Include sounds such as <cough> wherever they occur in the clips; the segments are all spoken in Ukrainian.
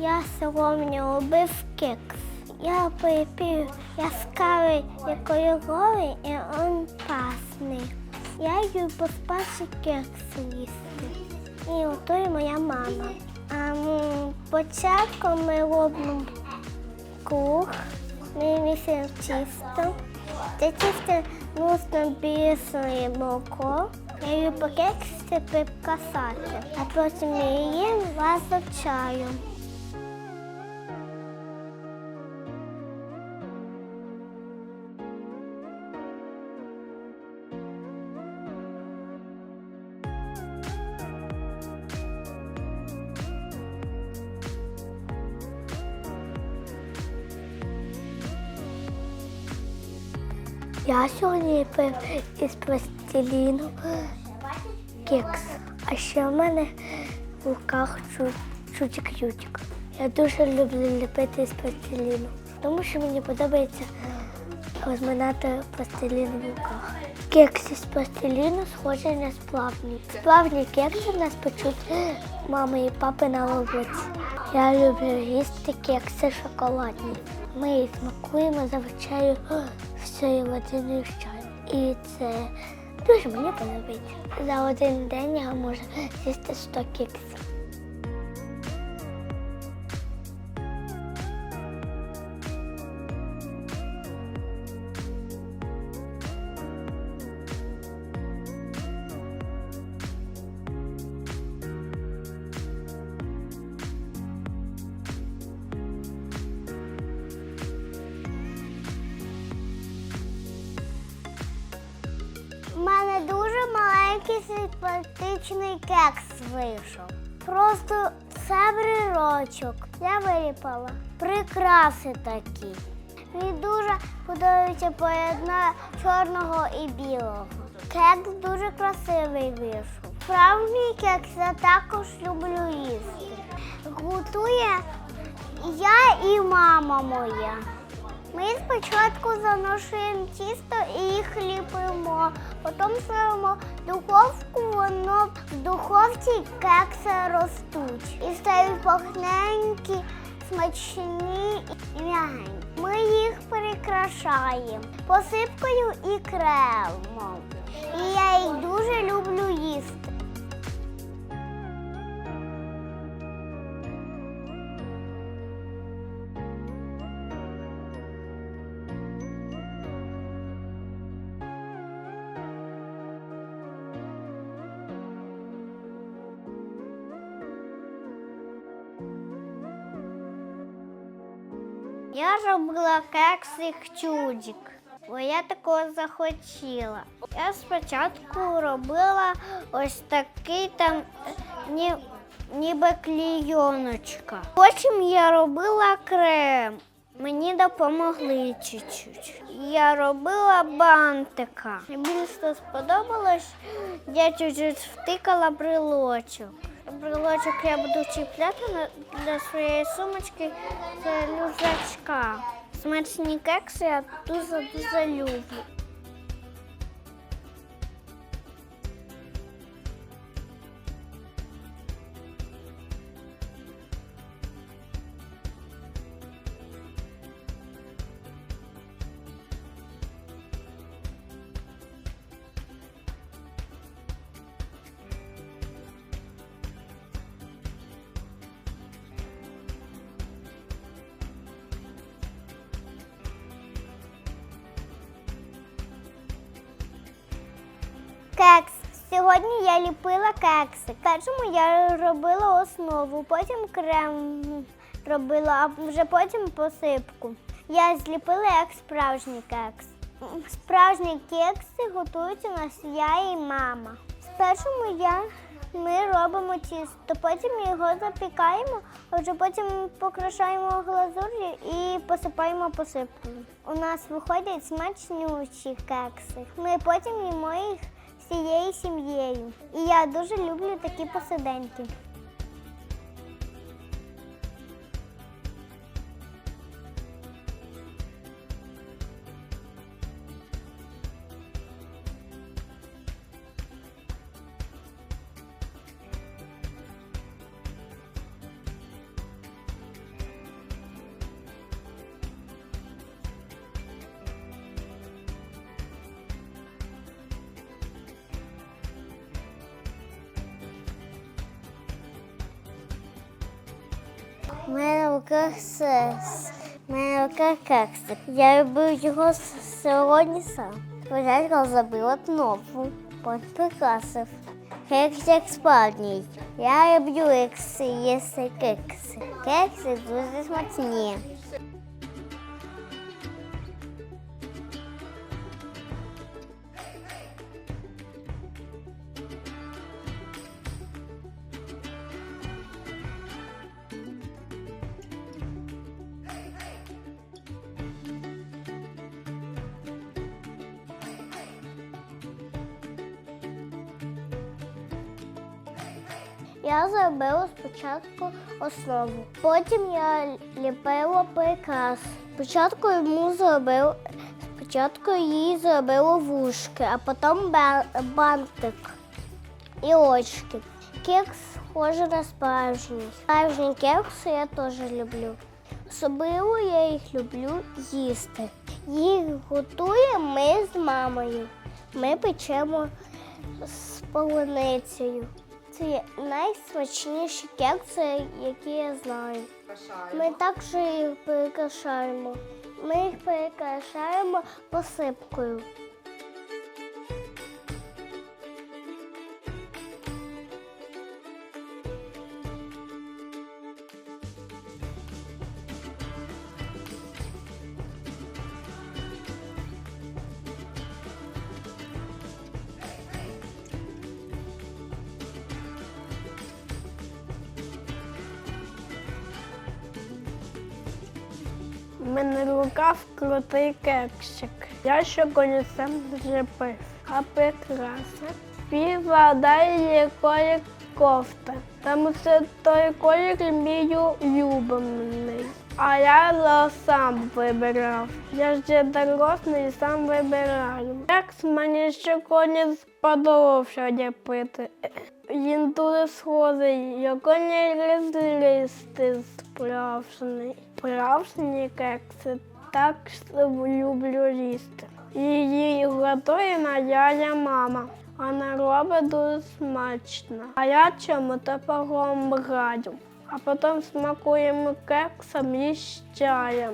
Я сьогодні робив кекс. Я припів яскравий кольоровий і он пасний. Я люблю поспати кекс їсти. І готує моя мама. А, спочатку ми робимо круг, ми місимо тісто. Це тісто нужно біле молоко. Я люблю кекси прикасати, а потім я їм вазу чаю. Я сьогодні ліпив із пластиліну кекс. А ще в мене в руках чутик-ютик. Я дуже люблю ліпити із пластиліну, тому що мені подобається розминати пластилін в руках. Кекси з пластиліну схожі на сплавні. Сплавні кекси в нас печуть мами і папи на роботі. Я люблю їсти кекси шоколадні. Ми їх смакуємо зазвичай всією водиною з чаєм. І це дуже мені подобається. За один день я можу з'їсти 100 кексів. У мене дуже маленький симпатичний кекс вийшов. Просто це брирочок. Я виліпала. Прикраси такі. Мені дуже подобається поєднання чорного і білого. Кекс дуже красивий вийшов. Справжній кекс я також люблю їсти. Готує я і мама моя. Ми спочатку заношуємо тісто і їх ліпимо, потім ставимо духовку, воно в духовці кекси ростуть. І стають пахненькі, смачні і м'ягенькі. Ми їх прикрашаємо посипкою і кремом. І я їх дуже люблю їсти. Я робила кексик чудик, бо я такого захотіла. Я спочатку робила ось такий там ні, ніби клійоночка. Потім я робила крем. Мені допомогли чуть-чуть. Я робила бантика. Мені більше сподобалось, я чуть-чуть втикала брелочок. Брелочок я буду чіпляти для своєї сумочки це люзачка. Смачні кекси я дуже-дуже люблю. Кекс. Сьогодні я ліпила кекси. Першому я робила основу, потім крем робила, а вже потім посипку. Я зліпила як справжній кекс. Справжні кекси готуються у нас я і мама. Спершу я, ми робимо тісто, потім його запікаємо, а вже потім покрашаємо глазур'ю і посипаємо посипкою. У нас виходять смачнючі кекси. Ми потім їмо їх всією сім'єю. І я дуже люблю такі посиденьки. У мене в руках. У мене в руках. Я робив його сьогодні сам. Спочатку забила кнопку, потім прикрасив. Кекс як. Я люблю ікси, їсти кекси. Кекси дуже смачні. Я зробила спочатку основу. Потім я ліпила прикрас. Спочатку йому зробив, спочатку їй зробила вушки, а потім бантик і очки. Кекс схожий на справжній. Справжні кекси я теж люблю. Особливо я їх люблю їсти. Їх готуємо ми з мамою. Ми печемо з полуницею. Це найсмачніші кекси, які я знаю. Ми також їх перекрашаємо. Ми їх перекрашаємо посипкою. У мене в руках крутий кексик. Я ще концем зліпив. А прикраса. Співладає якої кофта. Тому це той колір мій улюблений. А я його сам вибирав. Я є дорослий і сам вибираю. Кекс мені ще конець сподобався ліпити. Він дуже схожий, його не лізти справжній. Справжні кекси так люблю їсти. Її готує моя мама. Вона робить дуже смачно. А я чому-то помагаю. А потім смакуємо кексом і з чаєм.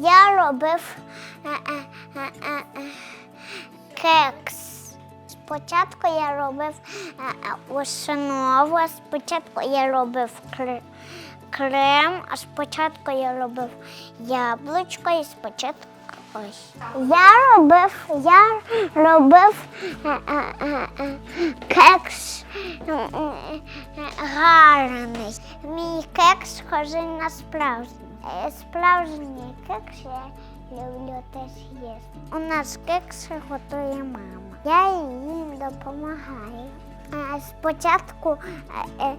Я робив е, е, е, е, е, кекс. Спочатку я робив е, е, основу, спочатку я робив крем, а спочатку я робив яблучко і спочатку ось. Я робив, я робив е, е, е, е, кекс е, е, е, гарний. Мій кекс схожий на справжній. Е, Справжній кекс я люблю теж їсти. У нас кекс готує мама. Я їм допомагаю. Спочатку е, е,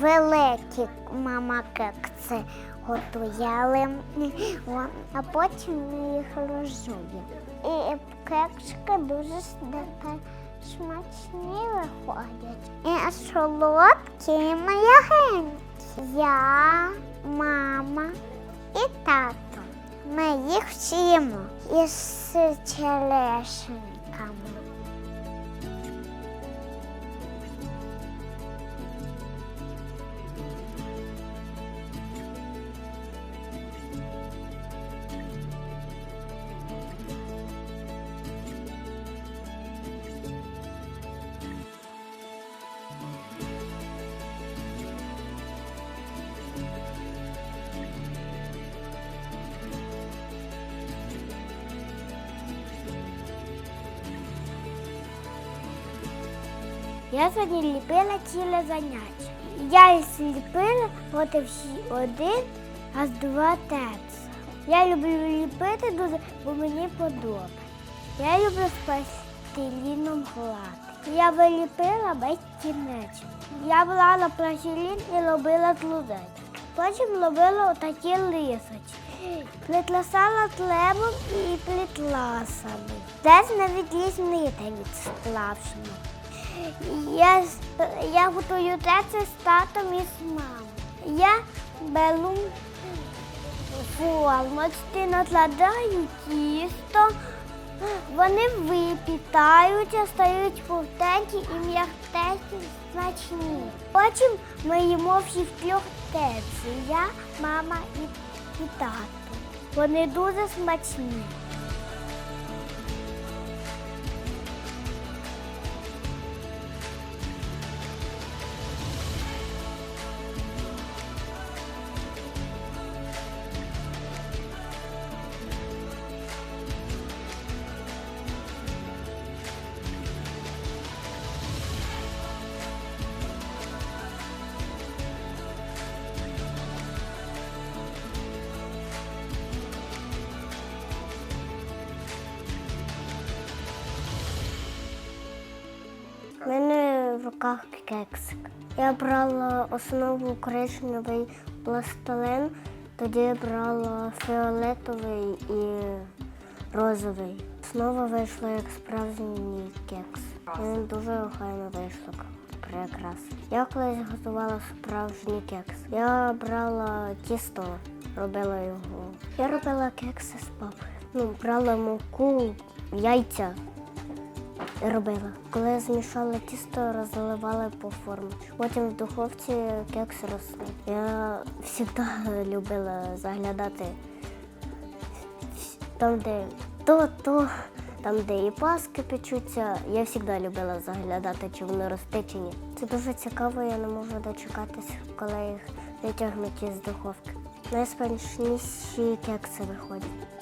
великі мама кекси готує, але а потім їх розжуємо. І кексики дуже смачні виходять. І солодкі, і м'ягенькі. Я, мама і тато. Ми їх вчимо із черешеньками. Я сьогодні ліпила ціле заняття. Я ліпила проти всі один, а з два тец. Я люблю ліпити дуже, бо мені подобається. Я люблю з пластиліном грати. Я виліпила безкінечно. Я брала пластилін і робила клубець. Потім робила отакі лисочки. Плетла хлебом і плетла самі. Десь навіть різниця від сплавшого. Я, я готую це з татом і з мамою. Я беру формочки, накладаю тісто, вони випітаються, стають повтенькі і м'яктенькі, смачні. Потім ми їмо всі втрьох теці. Я, мама і, і тато. Вони дуже смачні. Мене в руках кексик. Я брала основу коричневий пластилин, тоді брала фіолетовий і розовий. Основа вийшла як справжній кекс. Він дуже охайно вийшло. Прекрасно. Я колись готувала справжній кекс. Я брала тісто, робила його. Я робила кекси з папою. Ну, брала муку, яйця робила. Коли змішала тісто, розливала по формі. Потім в духовці кекси росли. Я завжди <laughs> любила заглядати там, де то, то, там, де і паски печуться. Я завжди любила заглядати, чи вони росте, чи ні. Це дуже цікаво, я не можу дочекатись, коли їх витягнуть із духовки. Найсмачніші кекси виходять.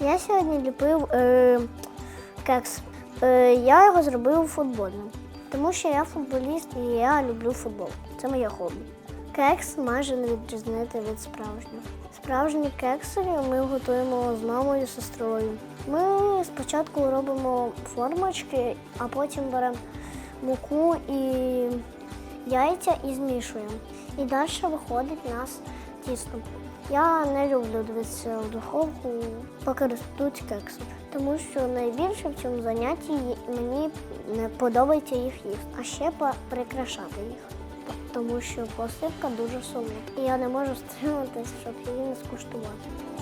Я сьогодні ліпив е, кекс. Е, я його зробив футбольним, тому що я футболіст і я люблю футбол. Це моє хобі. Кекс майже не відрізнити від справжнього. Справжні кекси ми готуємо з мамою і сестрою. Ми спочатку робимо формочки, а потім беремо муку і яйця і змішуємо. І далі виходить у нас тісто. Я не люблю дивитися в духовку, поки ростуть кекси, тому що найбільше в цьому занятті мені не подобається їх їсти, а ще прикрашати їх, тому що посипка дуже солодка. І я не можу <laughs> стриматись, щоб її не скуштувати.